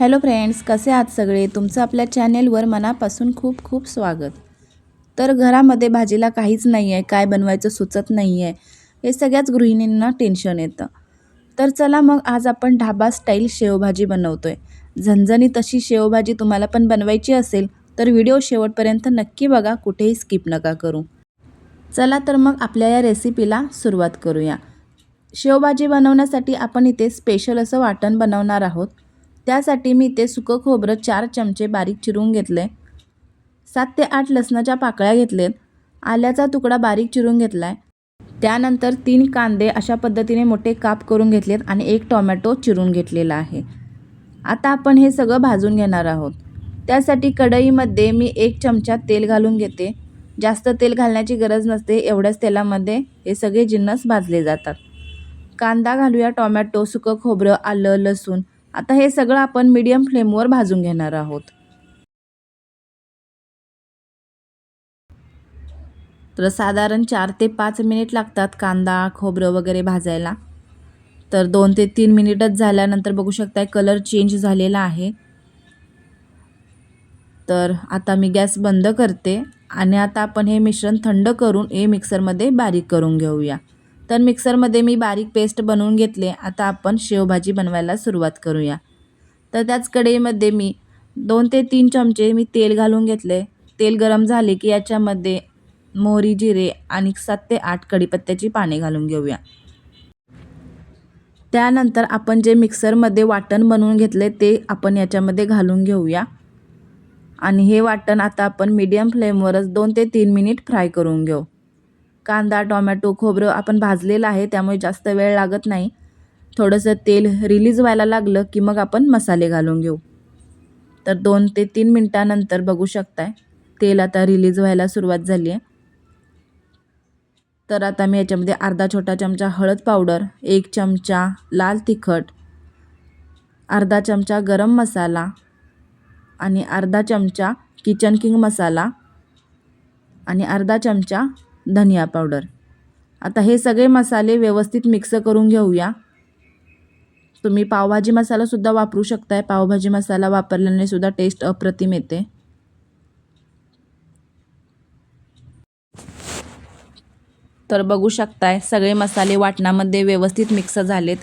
Hello friends कसे आहात सगळे? तुमचं आपल्या चॅनेलवर मनापासून खूप खूप स्वागत. तर घरामध्ये भाजीला काहीच नाही आहे काय बनवायचं सुचत नाही आहे हे सगळ्याच गृहिणींना टेन्शन येतं. तर चला मग आज आपण ढाबा स्टाईल शेवभाजी बनवतो आहे झणझणीत अशी शेवभाजी तुम्हाला पण बनवायची असेल तर व्हिडिओ शेवटपर्यंत नक्की बघा कुठेही स्किप नका करू. चला तर मग आपल्या या रेसिपीला सुरुवात करूया. शेवभाजी बनवण्यासाठी आपण इथे स्पेशल असं वाटण बनवणार आहोत. त्यासाठी मी ते सुकं खोबरं चार चमचे बारीक चिरून घेतले. सात ते आठ लसणाच्या पाकळ्या घेतलेत. आल्याचा तुकडा बारीक चिरून घेतला आहे त्यानंतर तीन कांदे अशा पद्धतीने मोठे काप करून घेतलेत आणि एक टोमॅटो चिरून घेतलेला आहे. आता आपण हे सगळं भाजून घेणार आहोत. त्यासाठी कढईमध्ये मी एक चमचा तेल घालून घेते. जास्त तेल घालण्याची गरज नसते एवढ्याच तेलामध्ये हे सगळे जिन्नस भाजले जातात. कांदा घालूया टोमॅटो सुकं खोबरं आलं लसूण. आता हे सगळं आपण मीडियम फ्लेमवर भाजून घेणार आहोत. तर साधारण चार ते पाच मिनिट लागतात कांदा खोबरं वगैरे भाजायला. तर दोन ते तीन मिनिटच झाल्यानंतर बघू शकताय कलर चेंज झालेला आहे. तर आता मी गॅस बंद करते आणि आता आपण हे मिश्रण थंड करून हे मिक्सरमध्ये बारीक करून घेऊया. तर मिक्सरमध्ये मी बारीक पेस्ट बनवून घेतले. आता आपण शेवभाजी बनवायला सुरुवात करूया. तर त्याच कढईमध्ये मी दोन ते तीन चमचे मी तेल घालून घेतले. तेल गरम झाले की याच्यामध्ये मोहरी जिरे आणि सात ते आठ कढीपत्त्याची पाने घालून घेऊया. त्यानंतर आपण जे मिक्सरमध्ये वाटण बनवून घेतले ते आपण याच्यामध्ये घालून घेऊया. आणि हे वाटण आता आपण मीडियम फ्लेमवरच दोन ते तीन मिनिट फ्राय करून घेऊ. कांदा टोमॅटो खोबरं आपण भाजलेलं आहे त्यामुळे जास्त वेळ लागत नाही. थोडंसं तेल रिलीज व्हायला लागलं की मग आपण मसाले घालून घेऊ. तर दोन ते तीन मिनटानंतर बघू शकताय तेल आता रिलीज व्हायला सुरुवात झाली आहे तर आता मी याच्यामध्ये अर्धा छोटा चमचा हळद पावडर एक चमचा लाल तिखट अर्धा चमचा गरम मसाला आणि अर्धा चमचा किचन किंग मसाला आणि अर्धा चमचा धनिया पावडर. आता हे सगळे मसाले व्यवस्थित मिक्स करून घेऊया. तुम्ही पावभाजी मसालासुद्धा वापरू शकताय. पावभाजी मसाला वापरल्याने सुद्धा टेस्ट अप्रतिम येते. तर बघू शकताय सगळे मसाले वाटणामध्ये व्यवस्थित मिक्स झालेत.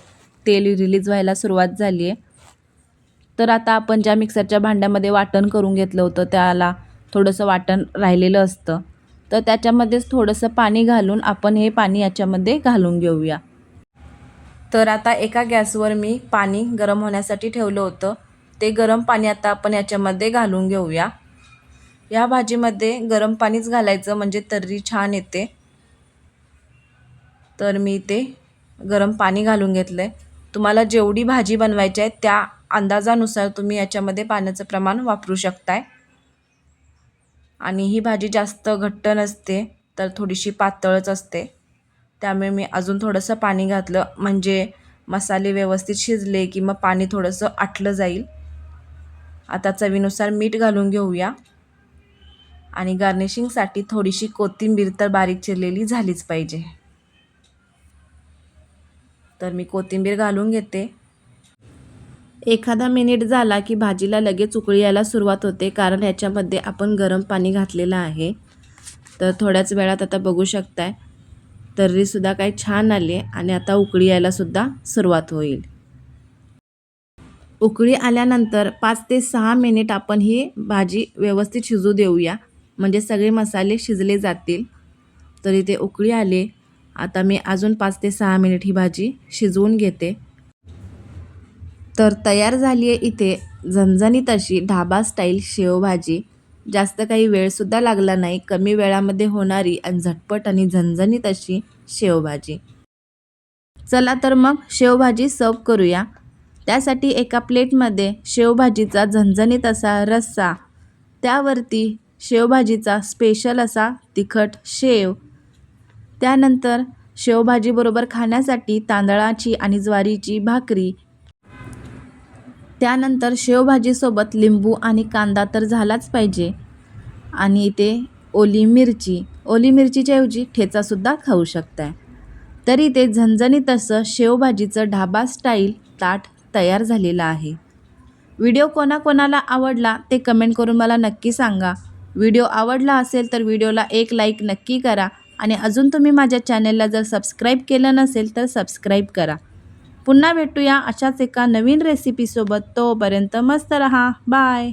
तेल रिलीज व्हायला सुरुवात झाली आहे तर आता आपण ज्या मिक्सरच्या भांड्यामध्ये वाटण करून घेतलं होतं त्याला थोडंसं वाटण राहिलेलं असतं. तर त्याच्यामध्येच थोडंसं पाणी घालून आपण हे पाणी याच्यामध्ये घालून घेऊया. तर आता एका गॅसवर मी पाणी गरम होण्यासाठी ठेवलं होतं. ते गरम पाणी आता आपण याच्यामध्ये घालून घेऊया. या भाजीमध्ये गरम पाणीच घालायचं म्हणजे तर्री छान येते. तर मी ते गरम पाणी घालून घेतलं आहे तुम्हाला जेवढी भाजी बनवायची आहे त्या अंदाजानुसार तुम्ही याच्यामध्ये पाण्याचं प्रमाण वापरू शकताय. आणि ही भाजी जास्त घट्ट नसते तर थोडीशी पातळच असते. त्यामुळे मी अजून थोडंसं पाणी घातलं. म्हणजे मसाले व्यवस्थित शिजले की मग पाणी थोडंसं आटलं जाईल. आता चवीनुसार मीठ घालून घेऊया. आणि गार्निशिंगसाठी थोडीशी कोथिंबीर तर बारीक चिरलेली झालीच पाहिजे. तर मी कोथिंबीर घालून घेते. एखादा मिनिट झाला की भाजीला लगेच उकळी यायला सुरुवात होते कारण ह्याच्यामध्ये आपण गरम पाणी घातलेलं आहे. तर थोड्याच वेळात आता बघू शकताय तर्रीसुद्धा काय छान आली आणि आता उकळी यायलासुद्धा सुरुवात होईल. उकळी आल्यानंतर पाच ते सहा मिनिट आपण ही भाजी व्यवस्थित शिजू देऊया. म्हणजे सगळे मसाले शिजले जातील. तर इथे उकळी आले. आता मी अजून पाच ते सहा मिनिट ही भाजी शिजवून घेते. तर तयार झाली आहे इथे. झणझणीत अशी ढाबा स्टाईल शेवभाजी. जास्त काही वेळसुद्धा लागला नाही. कमी वेळामध्ये होणारी आणि झटपट आणि झणझणीत अशी शेवभाजी. चला तर मग शेवभाजी सर्व करूया. त्यासाठी एका प्लेटमध्ये शेवभाजीचा झणझणीत असा रस्सा त्यावरती शेवभाजीचा स्पेशल असा तिखट शेव. त्यानंतर शेवभाजीबरोबर खाण्यासाठी तांदळाची आणि ज्वारीची भाकरी त्यानंतर शेवभाजीसोबत लिंबू आणि कांदा तर झालाच पाहिजे. आणि इथे ओली मिरची. ओली मिरचीच्याऐवजी ठेचासुद्धा खाऊ शकताय. तरी ते झणझणी असं शेवभाजीचं ढाबा स्टाईल ताट तयार झालेलं आहे. व्हिडिओ कोणाकोणाला आवडला ते कमेंट करून मला नक्की सांगा. व्हिडिओ आवडला असेल तर व्हिडिओला एक लाईक नक्की करा. आणि अजून तुम्ही माझ्या चॅनेलला जर सबस्क्राईब केलं नसेल तर सबस्क्राईब करा. पुन्हा भेटूया अशाच एका नवीन रेसिपीसोबत तोपर्यंत मस्त रहा. बाय